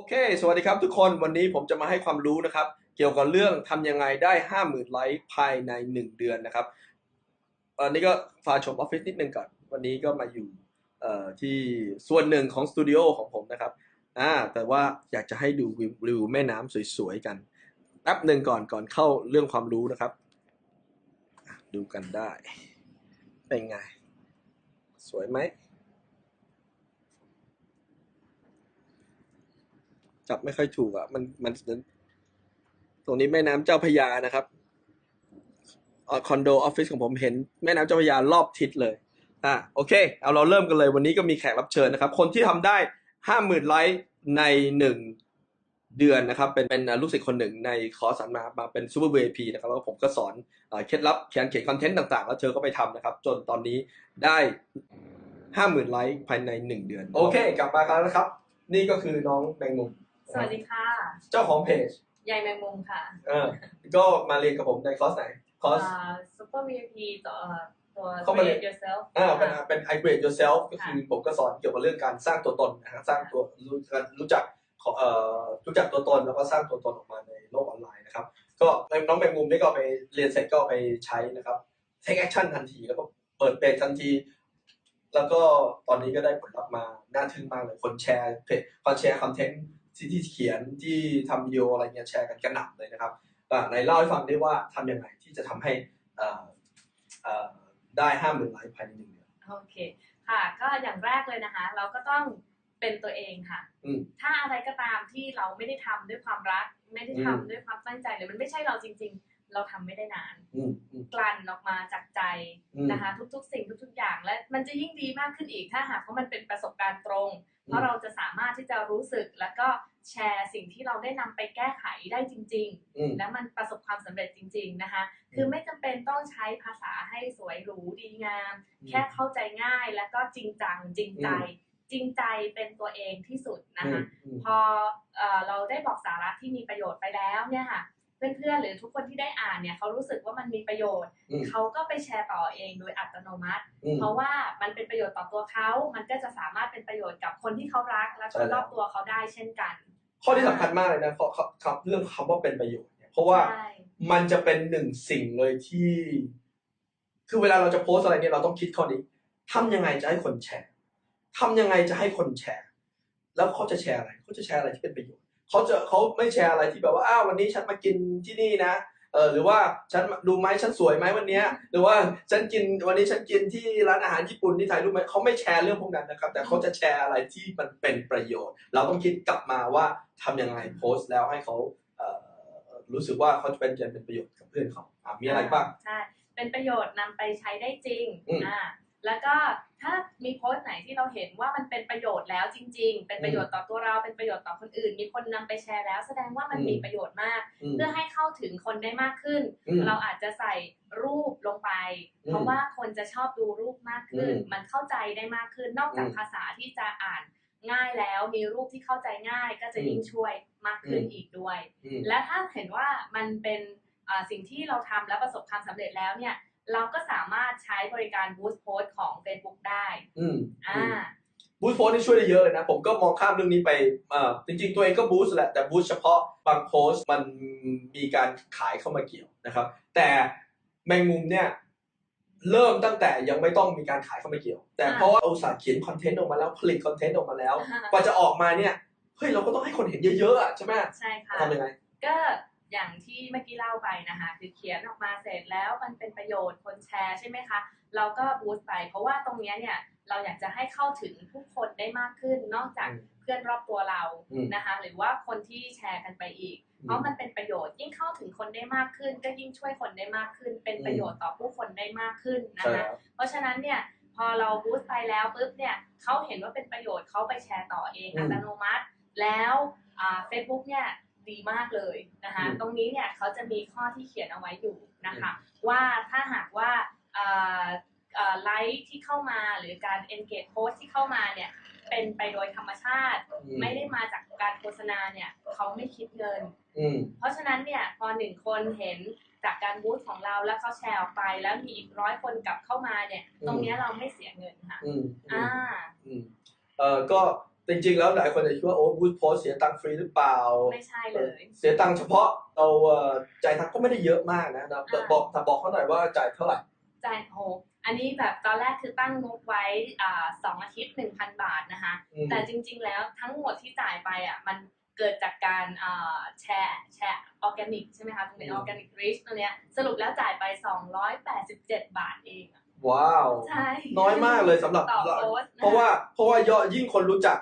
โอเค สวัสดีครับทุกคน วันนี้ผมจะมาให้ความรู้นะครับ เกี่ยวกับเรื่องทำยังไงได้ห้าหมื่นไลค์ภายในหนึ่งเดือนนะครับอันนี้ก็ฝากชมออฟฟิศนิดนึงก่อน วันนี้ก็มาอยู่ที่ส่วนหนึ่งของสตูดิโอของผมนะครับอ่าแต่ว่าอยากจะให้ดูวิววแม่น้ำสวยๆกัน แป๊บหนึ่งก่อนก่อนเข้าเรื่องความรู้นะครับ ดูกันได้ เป็นไง สวยไหม จับไม่ค่อยถูกอะมันมัน ตรงนี้แม่น้ำเจ้าพยานะครับคอนโดออฟฟิศของผมเห็นแม่น้ำเจ้าพยารอบทิศเลยอะโอเค เอาเราเริ่มกันเลยวันนี้ก็มีแขกรับเชิญนะครับ คนที่ทำได้ห้าหมื่นไลค์ในหนึ่งเดือนนะครับ เป็นเป็นลูกศิษย์คนหนึ่งในคอร์สสันมามาเป็นซูเปอร์ VIP นะครับแล้วผมก็สอนเอ่อเคล็ดลับเขียนเขียนคอนเทนต์ต่างๆ แล้วเธอก็ไปทำนะครับ จนตอนนี้ได้ห้าหมื่นไลค์ภายในหนึ่งเดือน โอเค กลับมากันแล้วนะครับ นี่ก็คือน้องแมงมุม สวัสดีค่ะ เจ้าของเพจยายแมงมุมค่ะเออก็มาเรียนกับผมในคอร์สไหนคอร์สซูเปอร์ VIP ตัวเอ่อตัว เข้ามาเรียน Create yourself อ่าเป็นเป็น I grade yourself ก็ค่ะคือผมก็สอนเกี่ยวกับเรื่องการสร้างตัวตนนะครับสร้างตัวรู้รู้จักขอเอ่อรู้จักตัวตนแล้วก็สร้างตัวตนออกมาในโลกออนไลน์นะครับ ก็น้องแมงมุมนี่ก็ไปเรียนเสร็จก็ไปใช้นะครับ take action ทันทีแล้วก็เปิดเพจทันที แล้วก็ตอนนี้ก็ได้ผลลัพธ์มาน่าทึ่งมากเลยคนแชร์เพจคนแชร์คอนเทนต์ ที่ที่เขียนที่ทำวิดีโออะไรเงี้ยแชร์กันกระหน่ำเลยนะครับอ่าไหนเล่าให้ฟังได้ว่าทำยังไงที่จะทำให้เอ่อเอ่อได้ห้าหมื่นไลค์ภายในหนึ่งเดือนโอเคค่ะก็อย่างแรกเลยนะคะ เราก็ต้องเป็นตัวเองค่ะอืมถ้าอะไรก็ตามที่เราไม่ได้ทำด้วยความรัก ไม่ได้ทำอืมด้วยความตั้งใจหรือมันไม่ใช่เราจริง ๆ เราทำไม่ได้นานอืมอืมกลั่นออกมาจากใจอืมนะคะ ทุก ๆ สิ่งทุก ๆ อย่าง และมันจะยิ่งดีมากขึ้นอีกถ้าหากว่ามันเป็นประสบการณ์ตรง เพราะเราจะสามารถที่จะรู้สึกแล้วก็แชร์สิ่งที่เราได้นำไปแก้ไขได้จริงๆอืมแล้วมันประสบความสำเร็จจริง ๆนะคะ คือไม่จำเป็นต้องใช้ภาษาให้สวยหรูดีงาม แค่เข้าใจง่ายแล้วก็จริงจังจริงใจจริงใจเป็นตัวเองที่สุดนะคะอืมพอเอ่อเราได้บอกสาระที่มีประโยชน์ไปแล้วเนี่ยค่ะ เพื่อนๆหรือทุกคนที่ได้อ่านเนี่ยเขารู้สึกว่ามันมีประโยชน์อืมเขาก็ไปแชร์ต่อเองโดยอัตโนมัติอืมเพราะว่ามันเป็นประโยชน์ต่อตัวเขา มันก็จะสามารถเป็นประโยชน์กับคนที่เขารักและคนรอบตัวเขาได้เช่นกัน ข้อที่สำคัญมากเลยนะเพราะคำเรื่องคำว่าเป็นประโยชน์เนี่ยเพราะว่าใช่มันจะเป็นหนึ่งสิ่งเลยที่ คือเวลาเราจะโพสต์อะไรเนี่ยเราต้องคิดข้อนี้ทำยังไงจะให้คนแชร์ทำยังไงจะให้คนแชร์ แล้วเขาจะแชร์อะไรเขาจะแชร์อะไรที่เป็นประโยชน์ เขาจะเขาไม่แชร์อะไรที่แบบว่าอ้าววันนี้ฉันมากินที่นี่นะเออหรือว่าฉันดูไหมฉันสวยไหมวันเนี้ยหรือว่าฉันกินวันนี้ฉันกินที่ร้านอาหารญี่ปุ่นที่ถ่ายรูปไหมเขาไม่แชร์เรื่องพวกนั้นนะครับ แต่เขาจะแชร์อะไรที่มันเป็นประโยชน์ เราต้องคิดกลับมาว่าทำยังไงโพสต์แล้วให้เขาเอ่อรู้สึกว่าเขาจะเป็นเป็นประโยชน์กับเพื่อนเขาอะมีอะไรบ้างใช่เป็นประโยชน์นำไปใช้ได้จริงอืมอ่าแล้วก็ ถ้ามีโพสต์ไหนที่เราเห็นว่ามันเป็นประโยชน์แล้วจริง ๆ เป็นประโยชน์ต่อตัวเราเป็นประโยชน์ต่อคนอื่น มีคนนำไปแชร์แล้ว แสดงว่ามันอืมมีประโยชน์มากอืมเพื่อให้เข้าถึงคนได้มากขึ้นอืมเราอาจจะใส่รูปลงไปอืมเพราะว่าคนจะชอบดูรูปมากขึ้นอืมมันเข้าใจได้มากขึ้น นอกจากอืมภาษาที่จะอ่านง่ายแล้วมีรูปที่เข้าใจง่ายก็จะยิ่งช่วยมากขึ้นอืมอีกด้วยอืมและถ้าเห็นว่ามันเป็นอ่าสิ่งที่เราทำแล้วประสบความสำเร็จแล้วเนี่ย เราก็สามารถใช้บริการ Boost Post ของ Facebook ได้ อืมอ่า บูสต์โพสต์นี่ช่วยได้เยอะเลยนะ ผมก็มองข้ามเรื่องนี้ไปเอ่อจริงๆ ตัวเองก็บูสต์แหละ แต่บูสต์เฉพาะบางโพสต์มันมีการขายเข้ามาเกี่ยวนะครับ แต่แมงมุมเนี่ย เริ่มตั้งแต่ยังไม่ต้องมีการขายเข้ามาเกี่ยว แต่อ่าเพราะว่าเราอุตสาห์เขียนคอนเทนต์ออกมาแล้วผลิตคอนเทนต์ออกมาแล้ว กว่าจะออกมาเนี่ยเฮ้ยเราก็ต้องให้คนเห็นเยอะๆอะใช่ไหมใช่ค่ะ ทำยังไง ก็ อย่างที่เมื่อกี้เล่าไปนะคะ คือเขียนออกมาเสร็จแล้วมันเป็นประโยชน์คนแชร์ใช่ไหมคะ เราก็บูสต์ไป เพราะว่าตรงเนี้ยเนี่ยเราอยากจะให้เข้าถึงผู้คนได้มากขึ้น นอกจากอืมเพื่อนรอบตัวเราอืมนะคะ หรือว่าคนที่แชร์กันไปอีก เพราะมันเป็นประโยชน์ยิ่งเข้าถึงคนได้มากขึ้น ก็ยิ่งช่วยคนได้มากขึ้น เป็นประโยชน์ต่อผู้คนได้มากขึ้นนะใช่คะแล้วเพราะฉะนั้นเนี่ยพอเราบูสต์ไปแล้วปุ๊บเนี่ยเขาเห็นว่าเป็นประโยชน์เขาไปแชร์ต่อเองอืมอัตโนมัติ แล้วเฟซบุ๊กเนี่ย ดีมากเลยนะคะอืมตรงนี้เนี่ยเขาจะมีข้อที่เขียนเอาไว้อยู่นะคะว่าถ้าหากว่าไลค์ที่เข้ามาหรือการ engage post ที่เข้ามาเนี่ยเป็นไปโดยธรรมชาติอืมไม่ได้มาจากการโฆษณาเนี่ยเขาไม่คิดเงินอืมเพราะฉะนั้นเนี่ยพอหนึ่งคนเห็นจากการบูธของเราแล้วเขาแชร์ออกไป แล้วมีอีกร้อยคนกลับเข้ามาเนี่ยอืมตรงเนี้ยเราไม่เสียเงินค่ะอืมอือ่ามอืมเอ่อก็ จจริงๆแล้วหลายคนจะคิดว่าโอ้บูธโพสเสียตังค์ฟรีหรือเปล่า ไม่ใช่เลย เสียตังค์เฉพาะเราเอ่อจ่ายทักก็ไม่ได้เยอะมากนะนะอ่าบอกแต่บอกเขาหน่อยว่าจ่ายเท่าไหร่จ่ายโหอันนี้แบบตอนแรกคือตั้งงบไว้อ่าสองอาทิตย์หนึ่งพันบาทนะคะอืมแต่จริง ๆ แล้วทั้งหมดที่จ่ายไปอะมันเกิดจากการอ่าแชร์แชร์ออร์แกนิกใช่ไหมคะตรงนี้ออร์แกนิกริชตัวเนี้ยสรุปแล้วจ่ายไป 287 บาทเองอะว้าวใช่น้อยมากเลยสำหรับต่อโพสต์นคเพราะว่าเพราะว่ายอดยิ่งคนรู้จัก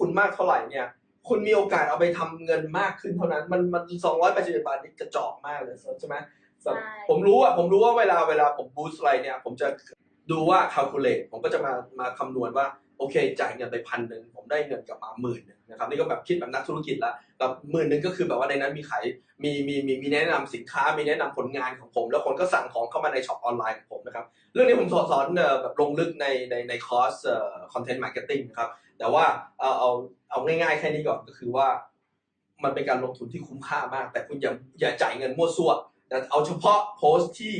คุณมากเท่าไหร่เนี่ย คุณมีโอกาสเอาไปทำเงินมากขึ้นเท่านั้น มันมันสองร้อยแปดสิบบาทนี่กระจอกมากเลยใช่ไหมใช่ผมรู้อะผมรู้ว่าเวลาเวลาผมบูสต์อะไรเนี่ย ผมจะดูว่า calculate ผมก็จะมามาคำนวณว่า โอเคจ่ายเงินไปพันหนึ่งผมได้เงินกลับมาหมื่นหนึ่งนะครับนี่ก็แบบคิดแบบนักธุรกิจละแบบหมื่นหนึ่งก็คือแบบว่าในนั้นมีขายมีมีมีมีแนะนำสินค้ามีแนะนำผลงานของผม แล้วคนก็สั่งของเข้ามาในช็อปออนไลน์ของผมนะครับเรื่องนี้ผมสอนสอนแบบลงลึกในในในคอร์สเอ่อ content marketing นะครับแต่ว่าเอาเอาเอาง่ายๆแค่นี้ก่อนก็คือว่า มันเป็นการลงทุนที่คุ้มค่ามาก แต่คุณอย่าอย่าจ่ายเงินมั่วซั่วแต่เอาเฉพาะโพสต์ที่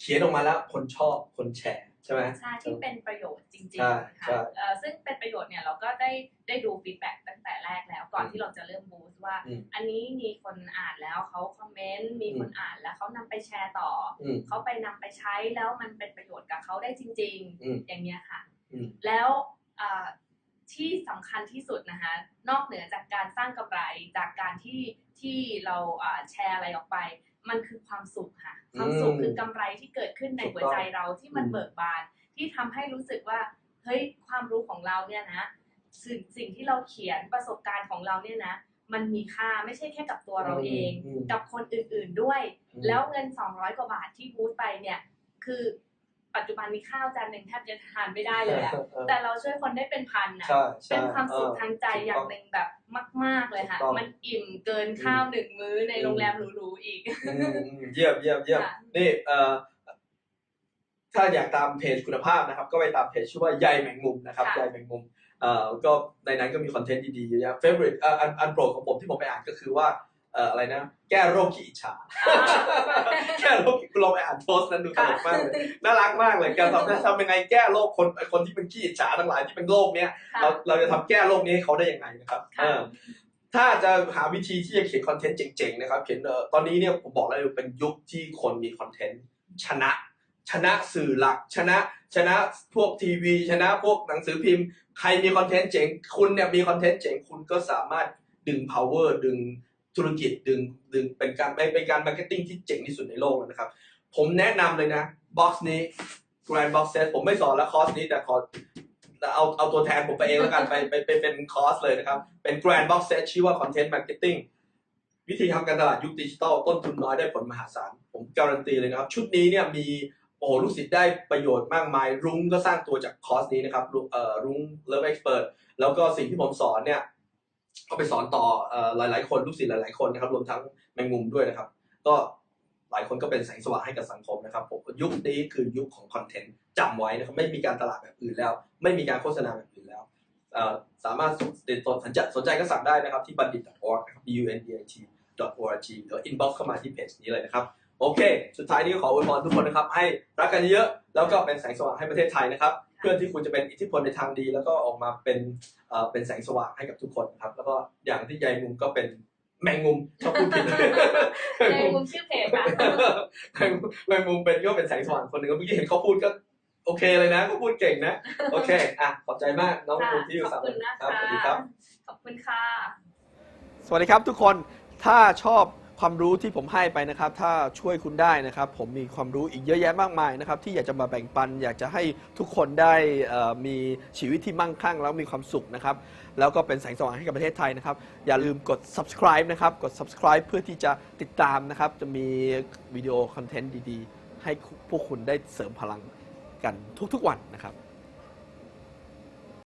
เขียนออกมาแล้วคนชอบคนแชร์ ใช่ไหมใช่ที่เป็นประโยชน์จริงใช่ๆใช่ค่ะเอ่อซึ่งเป็นประโยชน์เนี่ยเราก็ได้ได้ดูฟีดแบ็กตั้งแต่แรกแล้ว ก่อนที่เราจะเริ่มบูสต์ว่าอืมอันนี้มีคนอ่านแล้วเขาคอมเมนต์มีคนอ่านแล้วเขานำไปแชร์ต่ออืมเขาไปนำไปใช้แล้วมันเป็นประโยชน์กับเขาได้จริงอืมๆอย่างเงี้ยค่ะอืมแล้วอ่าที่สำคัญที่สุดนะคะ นอกเหนือจากการสร้างกำไรจากการที่ที่เราอ่าแชร์อะไรออกไป มันคือความสุขค่ะ ความสุขคือกำไรที่เกิดขึ้นในหัวใจเราที่มันอืมเบิกบาน ที่ทำให้รู้สึกว่าเฮ้ยความรู้ของเราเนี่ยนะสิ่งสิ่งที่เราเขียนประสบการณ์ของเราเนี่ยนะ มันมีค่าไม่ใช่แค่กับตัวเราเองอืมกับคนอื่นๆด้วยอืมแล้วเงิน 200 กว่าบาทที่บูธไปเนี่ย คือ ปัจจุบันมีข้าวจานหนึ่งแทบจะทานไม่ได้เลยอะเออแต่เราช่วยคนได้เป็นพันนะใช่ใช่เป็นความสุขเออทางใจอย่างหนึ่งแบบมาก ๆเลยค่ะถูกต้องมันอิ่มเกินข้าวหนึ่งมื้อในอืมโรงแรมหรูๆอีกอืมอืมเยี่ยมเยี่ยมเยี่ยมค่ะนี่เอ่อถ้าอยากตามเพจคุณภาพนะครับ ก็ไปตามเพจชื่อว่าใยแมงมุมนะครับค่ะใยแมงมุมเอ่อก็ในนั้นก็มีคอนเทนต์ดีๆเยอะแยะ favorite เอ่ออันอันโปรดของผมที่ผมไปอ่านก็คือว่าเอ่ออะไรนะ แก้โรคขี้อิจฉาแก้โรคคุณลองไปอ่านโพสต์นั้นดูตลกมากเลยน่ารักมากเลยการทำทำยังไงแก้โรคคนคนที่เป็นขี้อิจฉาทั้งหลายที่เป็นโรคเนี้ยค่ะเราเราจะทำแก้โรคนี้ให้เขาได้ยังไงนะครับค่ะเออถ้าจะหาวิธีที่จะเขียนคอนเทนต์เจ๋งๆนะครับ เขียนเอ่อตอนนี้เนี่ยผมบอกเลยเป็นยุคที่คนมีคอนเทนต์ชนะ ชนะสื่อหลัก ชนะ ชนะพวกทีวี ชนะพวกหนังสือพิมพ์ ใครมีคอนเทนต์เจ๋ง คุณเนี่ยมีคอนเทนต์เจ๋งคุณก็สามารถดึง power ดึง ธุรกิจดึงดึงเป็นการเป็นการมาร์เก็ตติ้งที่เจ๋งที่สุดในโลกเลยนะครับ ผมแนะนำเลยนะบ็อกซ์นี้ Grand Box Set ผมไม่สอนแล้วคอร์สนี้แต่ขอเอาเอาตัวแทนผมไปเองแล้วกันไปไปไปเป็นคอร์สเลยนะครับ เป็น Grand Box Set ชื่อว่า Content Marketing วิธีทำการตลาดยุคดิจิตอลต้นทุนน้อยได้ผลมหาศาล ผมการันตีเลยนะครับ ชุดนี้เนี่ยมีโอ้โหลูกศิษย์ได้ประโยชน์มากมาย รุ้งก็สร้างตัวจากคอร์สนี้นะครับรุ้งเอ่อรุ้งเลิฟเอ็กซ์เพรสแล้วก็สิ่งที่ผมสอนเนี่ย ก็ไปสอนต่ออหลาย ๆ คนลูกศิษย์หลาย ๆ คนนะครับรวมทั้งแมงมุมด้วยนะครับ ก็หลายคนก็เป็นแสงสว่างให้กับสังคมนะครับผมยุคนี้คือยุคของคอนเทนต์จำไว้นะครับไม่มีการตลาดแบบอื่นแล้ว ไม่มีการโฆษณาแบบอื่นแล้วสามารถติดต่อสนใจสนใจก็สั่งได้นะครับที่บัณฑิต .org นะครับ b u n d i t .org หรือ inbox เข้ามาที่เพจนี้เลยนะครับ โอเค สุดท้ายนี้ขออวยพรทุกคนนะครับ ให้รักกันเยอะแล้วก็เป็นแสงสว่างให้ประเทศไทยนะครับ เพื่อที่คุณจะเป็นอิทธิพลในทางดี แล้วก็ออกมาเป็นเอ่อเป็นแสงสว่างให้กับทุกคนนะครับ แล้วก็อย่างที่ใยมุมก็เป็นแมงมุมชอบพูดผิดในมุมชื่อเพจค่ะแมงมุมแมงมุมเป็นก็เป็นแสงสว่างคนหนึ่งเมื่อกี้เห็นเขาพูดก็โอเคเลยนะเขาพูดเก่งนะ โอเคอะขอบใจมากน้องค่ะมุมที่อยู่ขอบคุณนะครัคะสวัสดีครับขอบคุณค่ะ สวัสดีครับทุกคนถ้าชอบ ความรู้ที่ผมให้ไปนะครับ ถ้าช่วยคุณได้นะครับ ผมมีความรู้อีกเยอะแยะมากมายนะครับ ที่อยากจะมาแบ่งปัน อยากจะให้ทุกคนได้เอ่อมีชีวิตที่มั่งคั่ง แล้วมีความสุขนะครับ แล้วก็เป็นแสงสว่างให้กับประเทศไทยนะครับ อย่าลืมกด subscribe นะครับ กด subscribe เพื่อที่จะติดตามนะครับ จะมีวิดีโอคอนเทนต์ดีๆ ให้พวกคุณได้เสริมพลังกันทุกๆวันนะครับ